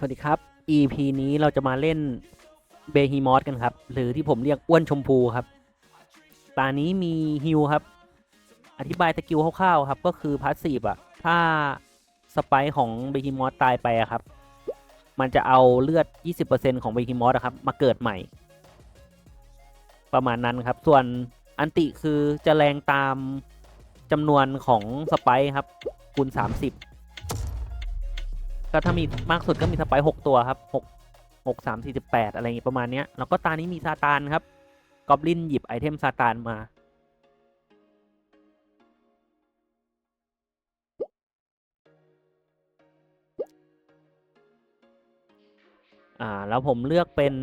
สวัสดีครับ EP นี้เราจะมาเล่นเบฮีมอสกันครับ หรือที่ผมเรียกอ้วนชมพูครับ ตานี้มีฮิวครับ อธิบายสกิลคร่าวๆครับ ก็คือพาสซีฟอะถ้าสไปของเบฮีมอสตายไปอะครับ มันจะเอาเลือด 20%ของเบฮีมอสอะครับ มาเกิดใหม่ ประมาณนั้นครับ ส่วนอันติคือจะแรงตามจำนวนของสไปครับคูณ30 ก็ถ้ามีมากสุดก็มีสไปหกตัวครับหกหกสามสี่สิบแปดอะไรอย่างงี้ประมาณเนี้ยแล้วก็ตานี้มีซาตานครับกอบลินหยิบไอเทมซาตานมา อ่า แล้วผมเลือกเป็น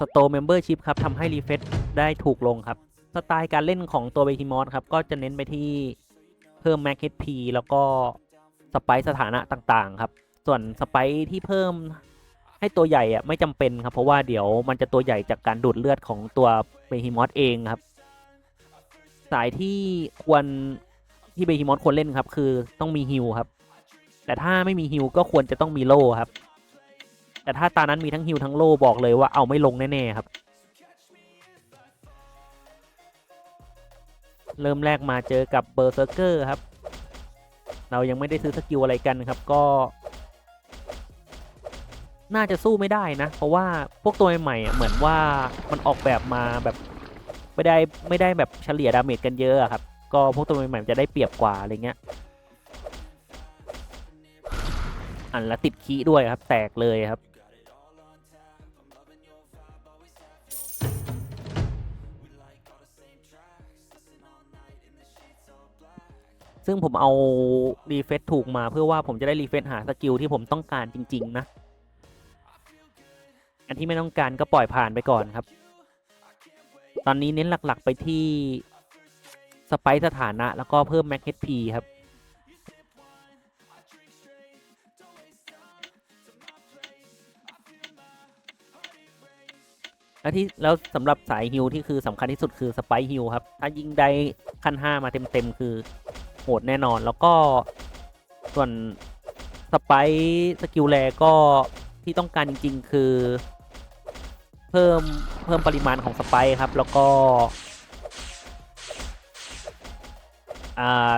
สโต r เมมเบอร์ชิพครับทำให้รีเฟซได้ถูกลงครับ สไตล์การเล่นของตัวเบคิมอสครับ ก็จะเน้นไปที่เพิ่มแม็กเฮดพีแล้วก็ สไปซ์สถานะต่างๆ ครับ ส่วนสไปซ์ที่เพิ่มให้ตัวใหญ่อะไม่จำเป็นครับ เพราะว่าเดี๋ยวมันจะตัวใหญ่จากการดูดเลือดของตัวเบฮิมอสเองครับ สายที่ควรที่เบฮิมอสควรเล่นครับ คือต้องมีฮิลครับ แต่ถ้าไม่มีฮิลก็ควรจะต้องมีโล่ครับ แต่ถ้าตานั้นมีทั้งฮิลทั้งโล่บอกเลยว่าเอาไม่ลงแน่ๆครับเริ่มแรกมาเจอกับเบอร์เซอร์เกอร์ครับ เรายังไม่ได้ซื้อสกิลอะไรกันครับก็ น่าจะสู้ไม่ได้นะ เพราะว่าพวกตัวใหม่เหมือนว่ามันออกแบบมาแบบไม่ได้ไม่ได้แบบเฉลี่ยดาเมจกันเยอะครับ ก็พวกตัวใหม่ๆจะได้เปรียบกว่าอะไรเงี้ยอันละติดคีด้วยครับ แตกเลยครับ ซึ่งผมเอารีเฟซถูกมาเพื่อว่าผมจะได้รีเฟซหาสกิลที่ผมต้องการจริง ๆ นะ อันที่ไม่ต้องการก็ปล่อยผ่านไปก่อนครับ ตอนนี้เน้นหลักๆไปที่สไปสถานะแล้วก็เพิ่มแม็กเฮดพีครับแล้วที่แล้วสำหรับสายฮิลที่คือสำคัญที่สุดคือสไปฮิลครับ ถ้ายิงได้ขั้น 5 มาเต็ม ๆ คือ หดแน่นอน แล้วก็ส่วนสไปสกิลแรก็ที่ต้องการจริง ๆ คือ เพิ่มเพิ่มปริมาณของสไปครับ แล้วก็อ่า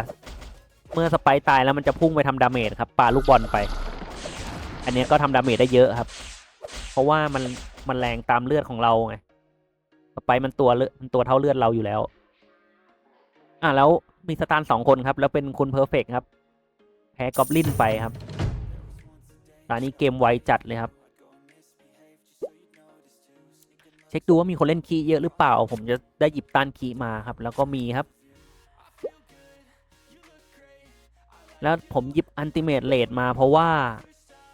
เมื่อสไปตายแล้วมันจะพุ่งไปทำดาเมจครับปาลูกบอลไป อันนี้ก็ทำดาเมจได้เยอะครับ เพราะว่ามันมันแรงตามเลือดของเราไงสไปมันตัวเลือดมันตัวเท่าเลือดเราอยู่แล้ว อะแล้ว มีสตาร์สองคนครับ แล้วเป็นคุณเพอร์เฟกครับ แพ้กอบลินไปครับ ตอนนี้เกมไวจัดเลยครับ เช็คดูว่ามีคนเล่นคีย์เยอะหรือเปล่า ผมจะได้หยิบต้านคีย์มาครับ แล้วก็มีครับ แล้วผมหยิบอันติเมตเลดมาเพราะว่า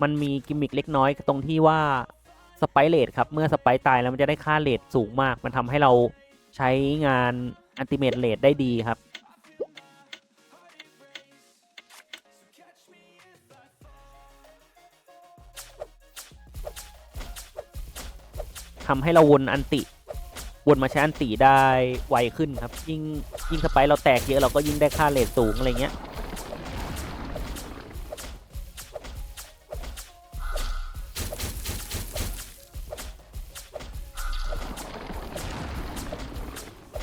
มันมีกิมมิคเล็กน้อยตรงที่ว่าสไปเลดครับ เมื่อสไปตายแล้วมันจะได้ค่าเลดสูงมาก มันทำให้เราใช้งานอันติเมตเลดได้ดีครับ ทำให้เราวนอันติ วนมาใช้อันติได้ไวขึ้นครับ ยิ่งยิ่งสไปเราแตกเยอะเราก็ยิ่งได้ค่าเลทสูงอะไรเงี้ย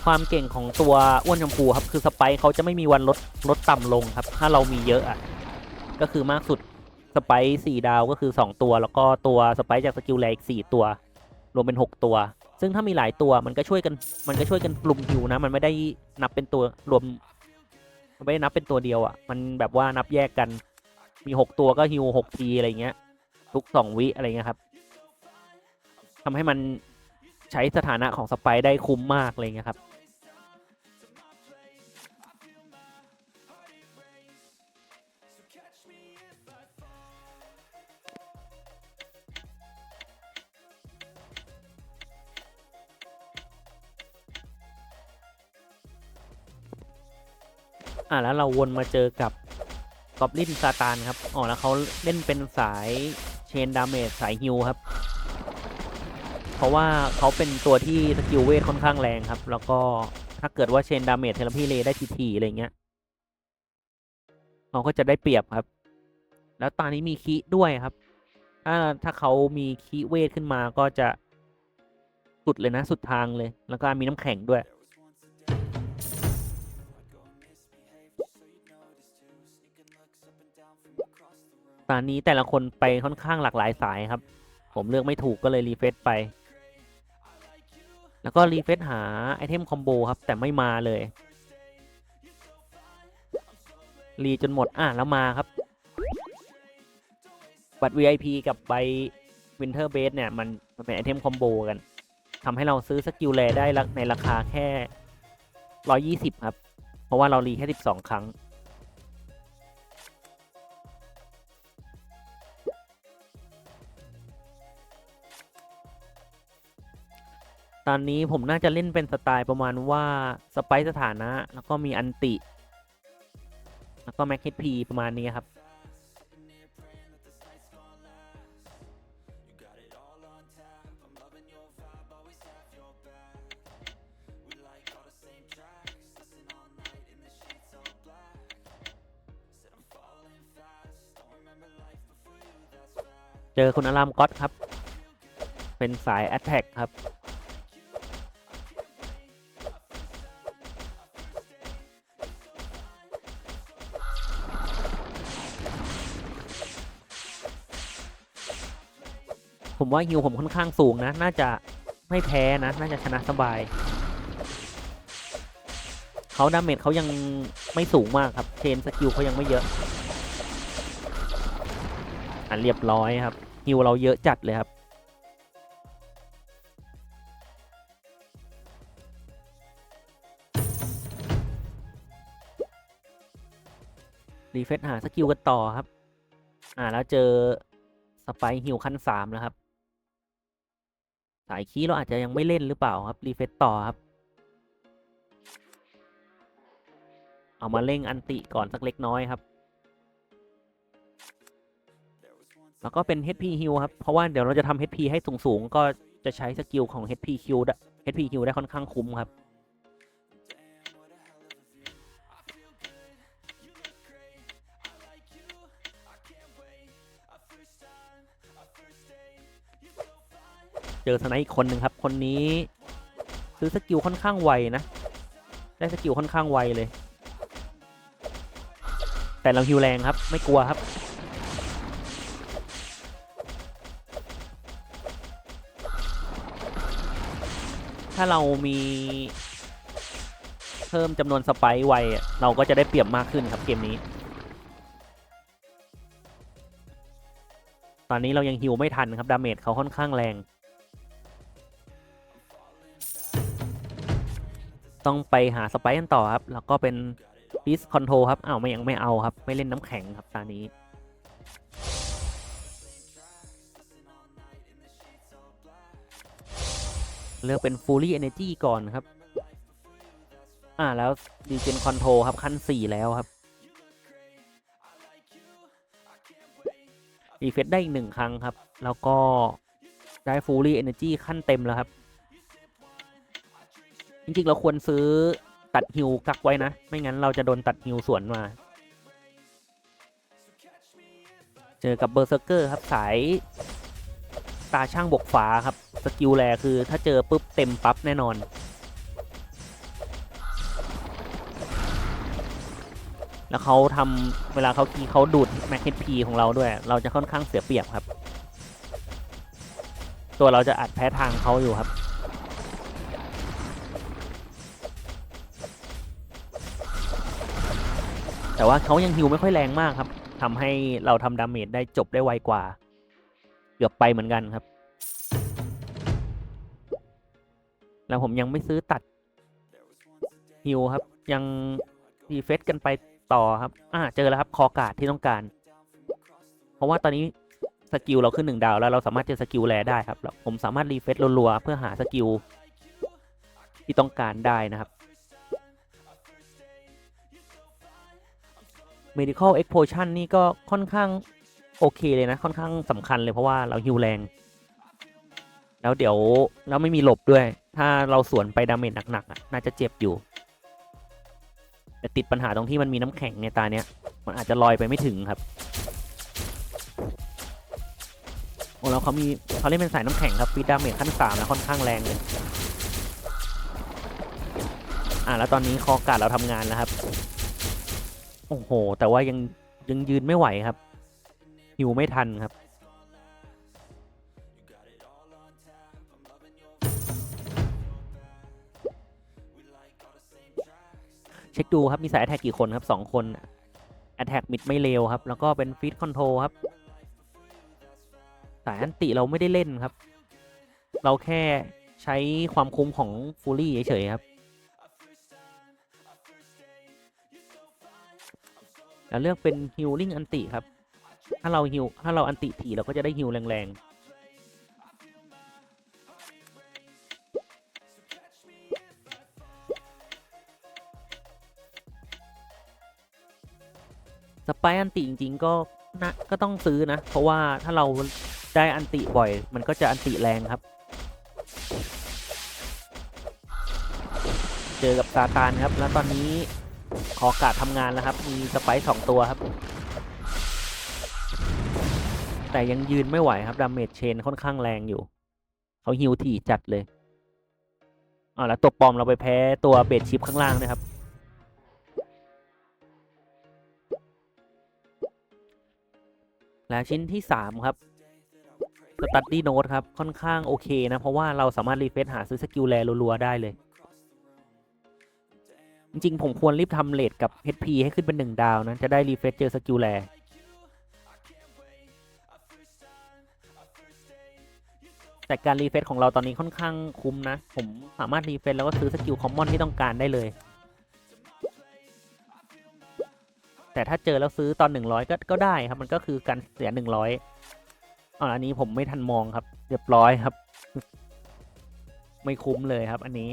ความเก่งของตัวอ้วนชมพูครับคือสไปเขาจะไม่มีวันลดลดต่ำลงครับ ถ้าเรามีเยอะอะก็คือมากสุดสไปสี่ดาวก็คือสองตัว แล้วก็ตัวสไปจากสกิลแรอีกสี่ตัว รวมเป็นหกตัว ซึ่งถ้ามีหลายตัวมันก็ช่วยกันมันก็ช่วยกันกลุ่มฮิวนะ มันไม่ได้นับเป็นตัวรวมมันไม่ได้นับเป็นตัวเดียวอะ่ะ มันแบบว่านับแยกกัน มีหกตัวก็ฮิวหกทีอะไรเงี้ย ทุกสองวิอะไรเงี้ยครับทำให้มันใช้สถานะของสไปได้คุ้มมากอะไรเงี้ยครับ อ่าแล้วเราวนมาเจอกับกอบลินซาตานครับอ๋อแล้วเขาเล่นเป็นสายเชนดาเมจสายฮิวครับ เพราะว่าเขาเป็นตัวที่สกิลเวทค่อนข้างแรงครับ แล้วก็ถ้าเกิดว่าเชนดาเมจเทเลพีเลได้ทีๆอะไรเงี้ยเขาก็จะได้เปรียบครับ แล้วตอนนี้มีคีด้วยครับ ถ้าถ้าเขามีคีเวทขึ้นมาก็จะสุดเลยนะสุดทางเลย แล้วก็มีน้ำแข็งด้วย ตอนนี้แต่ละคนไปค่อนข้างหลากหลายสายครับ ผมเลือกไม่ถูกก็เลยรีเฟซไป แล้วก็รีเฟซหาไอเทมคอมโบครับ แต่ไม่มาเลย รีจนหมดอะแล้วมาครับ บัตร VIP กับใบ Winter Base เนี่ย มันมันเป็นไอเทมคอมโบกันทำให้เราซื้อสกิลแรได้ในราคาแค่ 120 ครับ เพราะว่าเรารีแค่ 12 ครั้ง ตอนนี้ผมน่าจะเล่นเป็นสไตล์ประมาณว่าสไปสถานะ แล้วก็มีอันติ แล้วก็แม็กเฮดพีประมาณนี้ครับ เจอคุณอารามก๊อตครับ เป็นสายแอตแทกครับ ผมว่าฮิวผมค่อนข้างสูงนะ น่าจะไม่แพ้นะ น่าจะชนะสบาย เขาดาเมจเขายังไม่สูงมากครับเชนสกิลเขายังไม่เยอะอะเรียบร้อยครับฮิวเราเยอะจัดเลยครับรีเฟซหาสกิลกันต่อครับ อ่าแล้วเจอสไปร์ฮิวขั้นสามแล้วครับ สายคีย์เราอาจจะยังไม่เล่นหรือเปล่าครับ รีเฟซต่อครับ เอามาเร่งอันติก่อนสักเล็กน้อยครับ แล้วก็เป็น HP heal ครับ เพราะว่าเดี๋ยวเราจะทำ HP ให้สูงๆ ก็จะใช้สกิลของ HP Q ได้ HP h e a ได้ค่อนข้างคุ้มครับ เจอสไนป์อีกคนหนึ่งครับ คนนี้ ซื้อสกิลค่อนข้างไวนะ ได้สกิลค่อนข้างไวเลย แต่เราฮิวแรงครับ ไม่กลัวครับ ถ้าเรามีเพิ่มจำนวนสไปร์ไวเราก็จะได้เปรียบมากขึ้นครับเกมนี้ ตอนนี้เรายังฮิวไม่ทันครับ ดาเมจเขาค่อนข้างแรง ต้องไปหาสไปร์กันต่อครับ แล้วก็เป็นดิสคอนโทรครับอ้าวไม่ยังไม่เอาครับ ไม่เล่นน้ำแข็งครับตอนนี้เลือกเป็น Fully Energy ก่อนครับ อ่าแล้ว Regen Control ครับ ขั้น 4 แล้วครับรีเฟซได้อีกหนึ่งครั้งครับ แล้วก็ได้ Fully Energy ขั้นเต็มแล้วครับ จริงๆ เราควรซื้อตัดฮิวกักไว้นะ ไม่งั้นเราจะโดนตัดฮิวสวนมา เจอกับเบอร์เซอร์เกอร์ครับสายตาช่างบกฟ้าครับ สกิลแรคือถ้าเจอปุ๊บเต็มปั๊บแน่นอน แล้วเขาทำเวลาเขาคีเขาดูดแม็กเฮดพีของเราด้วย เราจะค่อนข้างเสียเปรียบครับ ตัวเราจะอัดแพ้ทางเขาอยู่ครับ แต่ว่าเขายังฮิวไม่ค่อยแรงมากครับทำให้เราทำดาเมจได้จบได้ไวกว่า เกือบไปเหมือนกันครับ แล้วผมยังไม่ซื้อตัดฮิวครับ ยังรีเฟซกันไปต่อครับอ่าเจอแล้วครับคอกาดที่ต้องการ เพราะว่าตอนนี้สกิลเราขึ้นหนึ่งดาวแล้วเราสามารถเจอสกิลแรได้ครับผมสามารถรีเฟซรัวๆเพื่อหาสกิลที่ต้องการได้นะครับ medical explosion นี่ก็ค่อนข้างโอเคเลยนะ ค่อนข้างสำคัญเลยเพราะว่าเราฮิวแรง แล้วเดี๋ยวเราไม่มีหลบด้วย ถ้าเราสวนไปดาเมจหนักๆอะน่าจะเจ็บอยู่ แต่ติดปัญหาตรงที่มันมีน้ำแข็งในตาเนี้ย มันอาจจะลอยไปไม่ถึงครับโอ้แล้วเขามีเขาเล่นเป็นสายน้ำแข็งครับฟีดดาเมจขั้นสามแล้วค่อนข้างแรงเลยอ่าแล้วตอนนี้คอกาดเราทำงานแล้วครับ โอ้โห แต่ว่ายังยังยืนไม่ไหวครับ หิวไม่ทันครับเช็คดูครับมีสายแอ t แทกกี่คนครับสองคนแอ t แทกมิดไม่เลวครับ แล้วก็เป็นฟีดคอนโทรครับ สายอันติเราไม่ได้เล่นครับ เราแค่ใช้ความคุ้มของฟูลี่เฉยๆครับ แล้วเลือกเป็นฮิลลิ่งอันติครับ ถ้าเราฮิลถ้าเราอันติถี่เราก็จะได้ฮิลแรงๆ สไปอันติจริง ๆ ก็นะก็ต้องซื้อนะ เพราะว่าถ้าเราได้อันติบ่อย มันก็จะอันติแรงครับ เจอกับซาตานครับ แล้วตอนนี้ ขอกาดทำงานแล้วครับ มีสไปร์สองตัวครับ แต่ยังยืนไม่ไหวครับดาเมจเชนค่อนข้างแรงอยู่ เขาฮิวถี่จัดเลยอ่าแล้วตัวปอมเราไปแพ้ตัวเบดชิปข้างล่างนะครับ และชิ้นที่สามครับสตัดดี้โน e ครับ ค่อนข้างโอเคนะ เพราะว่าเราสามารถรีเฟซหาซื้อสกิลแรรัวๆได้เลย จริงๆผมควรรีบทำเลทกับ HP ให้ขึ้นเป็นหนึ่งดาวนะ จะได้รีเฟซเจอสกิลแรแต่การรีเฟซของเราตอนนี้ค่อนข้างคุ้มนะ ผมสามารถรีเฟซแล้วก็ซื้อสกิลคอมมอนที่ต้องการได้เลย แต่ถ้าเจอแล้วซื้อตอนหนึ่งร้อยก็ก็ได้ครับ มันก็คือการเสียหนึ่งร้อยอ๋ออันนี้ผมไม่ทันมองครับ เรียบร้อยครับ ไม่คุ้มเลยครับ อันนี้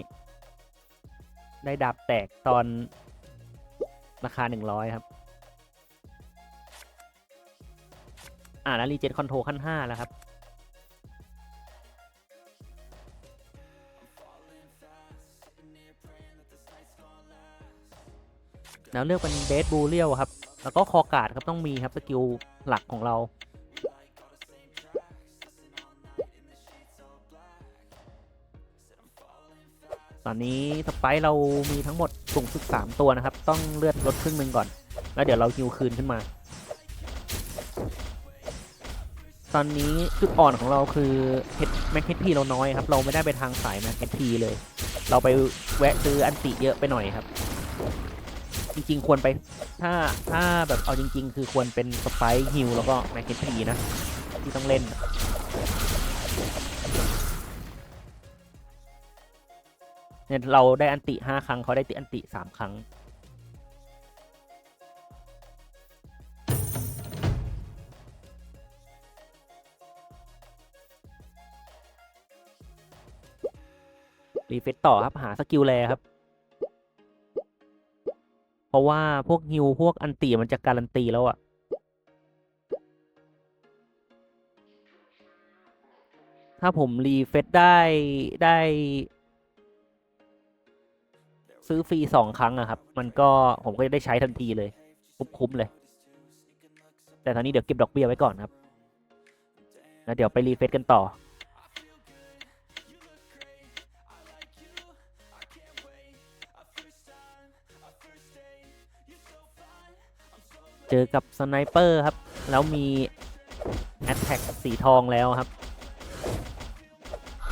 ได้ดาบแตกตอนราคาหนึ่งร้อยครับ อ่าแล้วรีเจนคอนโทรขั้นห้าแล้วครับ แล้วเลือกเป็นเบสบูเรียลครับ แล้วก็คอกาดครับต้องมีครับ สกิลหลักของเรา อนนี้สไปเรามีทั้งหมดสูงสุดสามตัวนะครับ ต้องเลือดลดครึ่งหนึ่งก่อน แล้วเดี๋ยวเราฮิวคืนขึ้นมา ตอนนี้จุดอ่อนของเราคือเฮดแม็กเฮดพีเราน้อยครับ เราไม่ได้ไปทางสายแม็กเฮดพีเลย เราไปแวะซื้ออันติเยอะไปหน่อยครับ จริงๆควรไปถ้าถ้าแบบเอาจริง ๆ คือควรเป็นสไปฮิลแล้วก็แม็กเฮดพีนะ ที่ต้องเล่น เนี่ยเราได้อันติห้าครั้งเขาได้ติอันติสามครั้ง รีเฟซต่อครับ หาสกิลแรครับ เพราะว่าพวกฮิวพวกอันตีมันจะการันตีแล้วอะถ้าผมรีเฟซได้ได้ ซื้อฟรีสองครั้งอะครับ มันก็ผมก็จะได้ใช้ทันทีเลย คุ้มๆเลย แต่ตอนนี้เดี๋ยวเก็บดอกเบี้ยไว้ก่อนครับ แล้วเดี๋ยวไปรีเฟซกันต่อ เจอกับสไนเปอร์ครับ แล้วมีแอตแทกสีทองแล้วครับ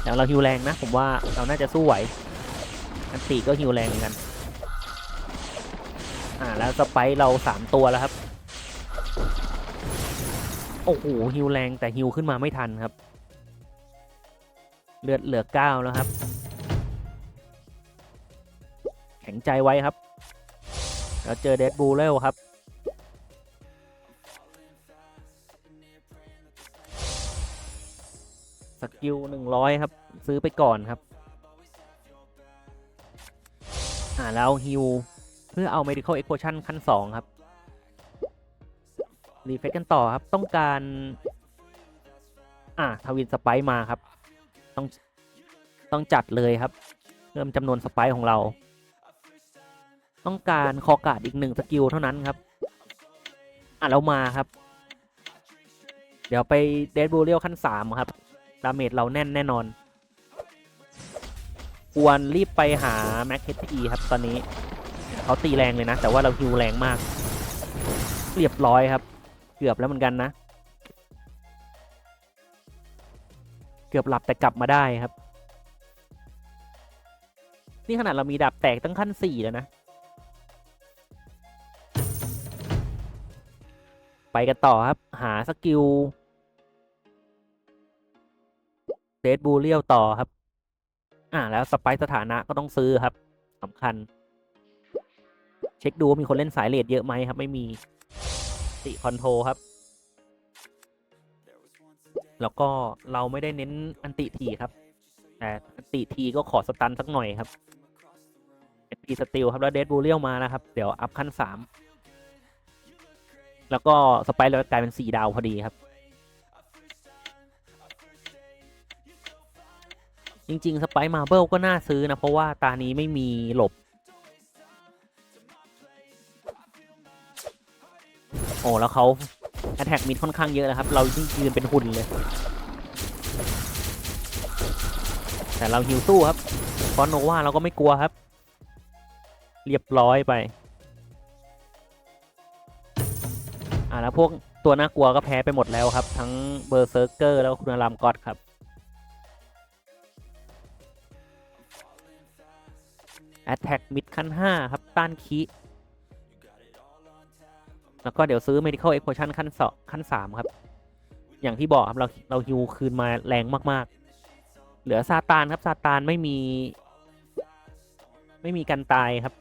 แต่เราฮิวแรงนะ ผมว่าเราน่าจะสู้ไหว อันตีก็ฮิวแรงเหมือนกัน อ่าแล้วสไปร์เราสามตัวแล้วครับ โอ้โหฮิวแรงแต่ฮิวขึ้นมาไม่ทันครับ เลือดเหลือเก้าแล้วครับ แข็งใจไว้ครับ แล้วเจอเดดบูเรลครับสกิลหนึ่งร้อยครับ ซื้อไปก่อนครับ อ่าแล้วฮิวเพื่อเอา medical explosion ขั้นสองครับรีเฟซกันต่อครับต้องการ อ่าทวินสไปมาครับ ต้องต้องจัดเลยครับเพิ่มจำนวนสไปของเรา ต้องการคอกาดอีกหนึ่งสกิลเท่านั้นครับอะแล้วมาครับ เดี๋ยวไปเดดบูเรียลขั้นสามครับ ดาเมจเราแน่นแน่นอน ควรรีบไปหาแม็กเฮทีครับตอนนี้เขาตีแรงเลยนะ แต่ว่าเราฮิวแรงมาก เรียบร้อยครับ เกือบแล้วเหมือนกันนะ เกือบหลับแต่กลับมาได้ครับ นี่ขนาดเรามีดาบแตกตั้งขั้นสี่แล้วนะ ไปกันต่อครับ หาสกิลเดดบูเรียลต่อครับ อ่าแล้วสไปสถานะก็ต้องซื้อครับสำคัญ เช็คดูว่ามีคนเล่นสายเลดเยอะไหมครับ ไม่มีติคอนโทรครับ แล้วก็เราไม่ได้เน้นอันติทีครับ แต่อันติทีก็ขอสตันสักหน่อยครับเอปีสติลครับ แล้วเดดบูเรียลมานะครับ เดี๋ยวอัพขั้นสามแล้วก็สไปร์เรากลายเป็นสี่ดาวพอดีครับ จริงๆสไปร์มาเบิลก็น่าซื้อนะ เพราะว่าตานี้ไม่มีหลบ โอ้แล้วเขา a t t a c k มิดค่อนข้างเยอะนะครับ เรายืนเป็นหุ่นเลย แต่เราฮิวสู้ครับฟอนโนวาเราก็ไม่กลัวครับ เรียบร้อยไป อ่าแล้วพวกตัวน่ากลัวก็แพ้ไปหมดแล้วครับ ทั้งเบอร์เซอร์เกอร์แล้วก็คุณอารามกอดครับ Attack มิดขั้น 5 ครับ ต้านคีแล้วก็เดี๋ยวซื้อ Medical Explosion ขั้นสองขั้น 3 ครับ อย่างที่บอกครับ เราเราฮิวคืนมาแรงมาก ๆ เหลือซาตานครับซาตานไม่มี ไม่มีกันตายครับ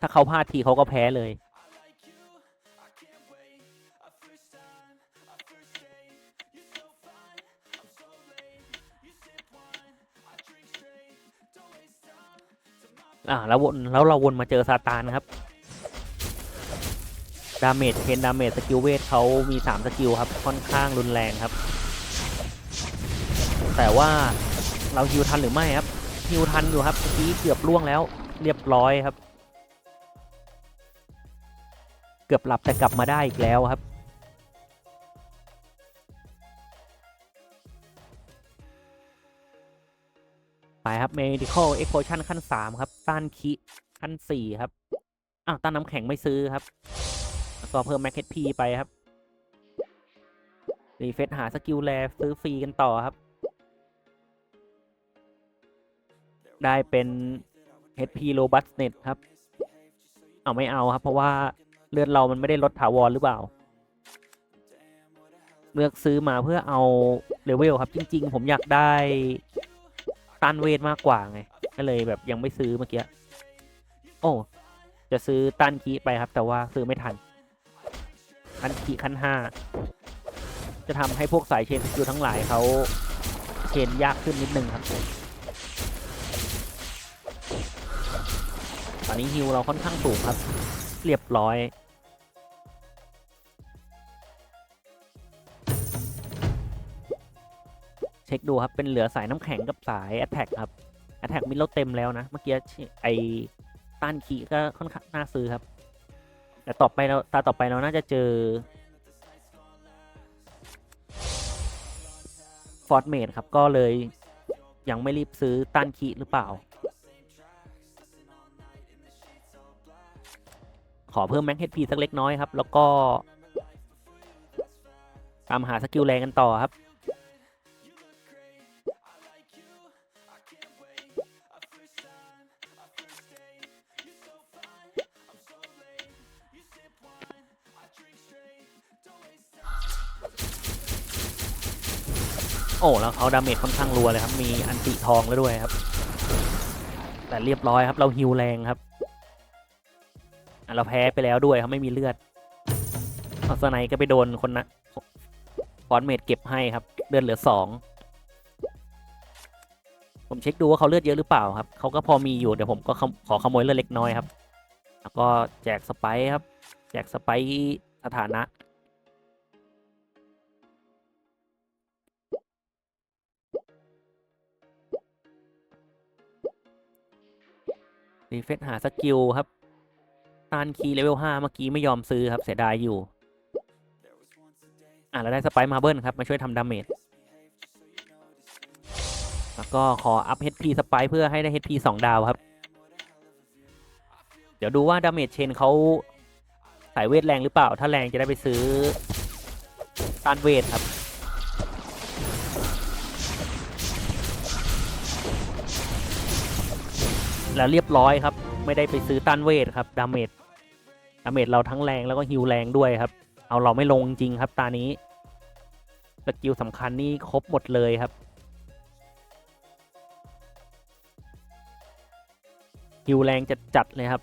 ถ้าเขาพลาดทีเขาก็แพ้เลย อ่าแล้ววนแล้วเราวนมาเจอซาตานครับ ดาเมจเคนดาเมจสกิลเวทเขามีสามสกิลครับค่อนข้างรุนแรงครับ แต่ว่าเราฮิวทันหรือไม่ครับฮิวทันอยู่ครับเมื่อกี้เกือบล่วงแล้ว เรียบร้อยครับ เกือบหลับแต่กลับมาได้อีกแล้วครับ ไปครับ medical explosion ขั้น 3 ครับ ต้านคิขั้น 4 ครับ อ้าวต้านน้ำแข็งไม่ซื้อครับ แล้วก็เพิ่ม max HP ไปครับ รีเฟซหาสกิลแลซื้อฟรีกันต่อครับ ได้เป็น HP robustness ครับ เอาไม่เอาครับ เพราะว่าเลือดเรามันไม่ได้ลดถาวรหรือเปล่า เลือกซื้อมาเพื่อเอาเลเวลครับ จริง ๆ ผมอยากได้ ต้านเวทมากกว่าไง ก็เลยแบบยังไม่ซื้อเมื่อกี้ โอ้ จะซื้อต้านคีไปครับ แต่ว่าซื้อไม่ทันต้นคีขั้นห้า จะทำให้พวกสายเชนสกิลทั้งหลายเขาเชนยากขึ้นนิดนึงครับ ตอนนี้ฮิวเราค่อนข้างสูงครับ เรียบร้อย เช็คดูครับ เป็นเหลือสายน้ำแข็งกับสาย a t t a c k ครับ a t t a c k มิดเราเต็มแล้วนะ เมื่อกี้ไอต้านขีก็ค่อนข้างน่าซื้อครับ แต่ต่อไปเราตาต่อไปเราน่าจะเจอฟอร์ดเมดครับ ก็เลยยังไม่รีบซื้อต้านขีหรือเปล่า ขอเพิ่มแม็กเฮดพีสักเล็กน้อยครับ แล้วก็ตามหาสกิลแรงกันต่อครับ อ้แล้วเขาดาเมจค่อนข้างรัวเลยครับ มีอันติทองแล้วด้วยครับ แต่เรียบร้อยครับ เราฮิวแรงครับเราแพ้ไปแล้วด้วยครับไม่มีเลือดเอาสไนก็ไปโดนคนนะฟอนเมดเก็บให้ครับ เลือดเหลือสองผมเช็คดูว่าเขาเลือดเยอะหรือเปล่าครับ เขาก็พอมีอยู่เดี๋ยวผมก็ขอขโมยเลือดเล็กน้อยครับ แล้วก็แจกสไปครับ แจกสไปสถานะ รีเฟซหาสกิลครับตานคีเลเวลห้าเมื่อกี้ไม่ยอมซื้อครับเสียดายอยู่ อะเราได้สไปร์มาเบิลครับ มาช่วยทำดาเมจแล้วก็ขออัพ HP สไปร์เพื่อให้ได้ HP 2 ดาวครับ เดี๋ยวดูว่าดาเมจเชนเขาสายเวทแรงหรือเปล่า ถ้าแรงจะได้ไปซื้อตานเวทครับ แล้วเรียบร้อยครับ ไม่ได้ไปซื้อต้านเวทครับดาเมจดาเมจเราทั้งแรงแล้วก็ฮิวแรงด้วยครับ เอาเราไม่ลงจริงครับตานี้สกิลสำคัญนี่ครบหมดเลยครับฮิวแรงจัดจัดๆเลยครับ